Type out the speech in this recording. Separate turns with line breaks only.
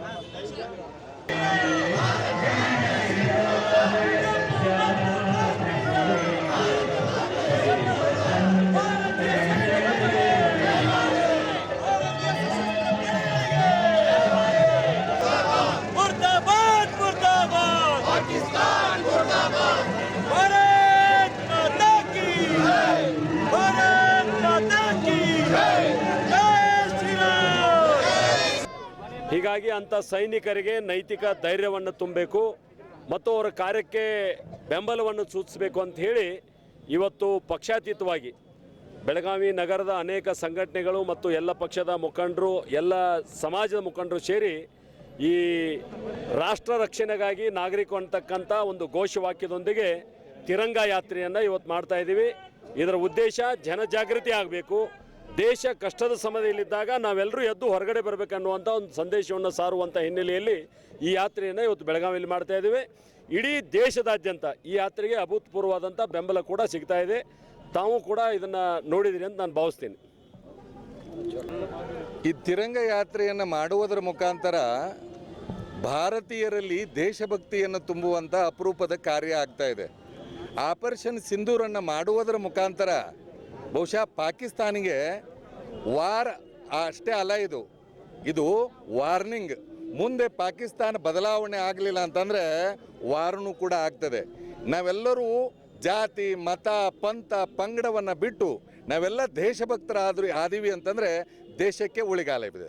Thank you.
ಹೀಗಾಗಿ ಅಂಥ ಸೈನಿಕರಿಗೆ ನೈತಿಕ ಧೈರ್ಯವನ್ನು ತುಂಬಬೇಕು ಮತ್ತು ಅವರ ಕಾರ್ಯಕ್ಕೆ ಬೆಂಬಲವನ್ನು ಸೂಚಿಸಬೇಕು ಅಂತ ಹೇಳಿ ಇವತ್ತು ಪಕ್ಷಾತೀತವಾಗಿ ಬೆಳಗಾವಿ ನಗರದ ಅನೇಕ ಸಂಘಟನೆಗಳು ಮತ್ತು ಎಲ್ಲ ಪಕ್ಷದ ಮುಖಂಡರು, ಎಲ್ಲ ಸಮಾಜದ ಮುಖಂಡರು ಸೇರಿ ಈ ರಾಷ್ಟ್ರ ರಕ್ಷಣೆಗಾಗಿ ನಾಗರಿಕ ಅಂತಕ್ಕಂಥ ಒಂದು ಘೋಷವಾಕ್ಯದೊಂದಿಗೆ ತಿರಂಗ ಯಾತ್ರೆಯನ್ನು ಇವತ್ತು ಮಾಡ್ತಾ ಇದ್ದೀವಿ. ಇದರ ಉದ್ದೇಶ ಜನಜಾಗೃತಿ ಆಗಬೇಕು. ದೇಶ ಕಷ್ಟದ ಸಮಯದಲ್ಲಿದ್ದಾಗ ನಾವೆಲ್ಲರೂ ಎದ್ದು ಹೊರಗಡೆ ಬರಬೇಕನ್ನುವಂಥ ಒಂದು ಸಂದೇಶವನ್ನು ಸಾರುವಂಥ ಹಿನ್ನೆಲೆಯಲ್ಲಿ ಈ ಯಾತ್ರೆಯನ್ನು ಇವತ್ತು ಬೆಳಗಾವಿಯಲ್ಲಿ ಮಾಡ್ತಾ ಇದ್ದೀವಿ. ಇಡೀ ದೇಶದಾದ್ಯಂತ ಈ ಯಾತ್ರೆಗೆ ಅಭೂತಪೂರ್ವವಾದಂಥ ಬೆಂಬಲ ಕೂಡ ಸಿಗ್ತಾ ಇದೆ. ತಾವು ಕೂಡ ಇದನ್ನು ನೋಡಿದಿರಿ ಅಂತ ನಾನು ಭಾವಿಸ್ತೀನಿ.
ಈ ತಿರಂಗ ಯಾತ್ರೆಯನ್ನು ಮಾಡುವುದರ ಮುಖಾಂತರ ಭಾರತೀಯರಲ್ಲಿ ದೇಶಭಕ್ತಿಯನ್ನು ತುಂಬುವಂಥ ಅಪರೂಪದ ಕಾರ್ಯ ಆಗ್ತಾ ಇದೆ. ಆಪರೇಷನ್ ಸಿಂಧೂರನ್ನು ಮಾಡುವುದರ ಮುಖಾಂತರ ಬಹುಶಃ ಪಾಕಿಸ್ತಾನಿಗೆ ವಾರ್ ಅಷ್ಟೇ ಅಲ್ಲ ಇದು. ಇದು ವಾರ್ನಿಂಗ್. ಮುಂದೆ ಪಾಕಿಸ್ತಾನ ಬದಲಾವಣೆ ಆಗಲಿಲ್ಲ ಅಂತಂದರೆ ವಾರ್ನು ಕೂಡ ಆಗ್ತದೆ. ನಾವೆಲ್ಲರೂ ಜಾತಿ, ಮತ, ಪಂಥ, ಪಂಗಡವನ್ನು ಬಿಟ್ಟು ನಾವೆಲ್ಲ ದೇಶಭಕ್ತರಾದ್ರೂ ಆದೀವಿ ಅಂತಂದರೆ ದೇಶಕ್ಕೆ ಉಳಿಗಾಲ ಇದೆ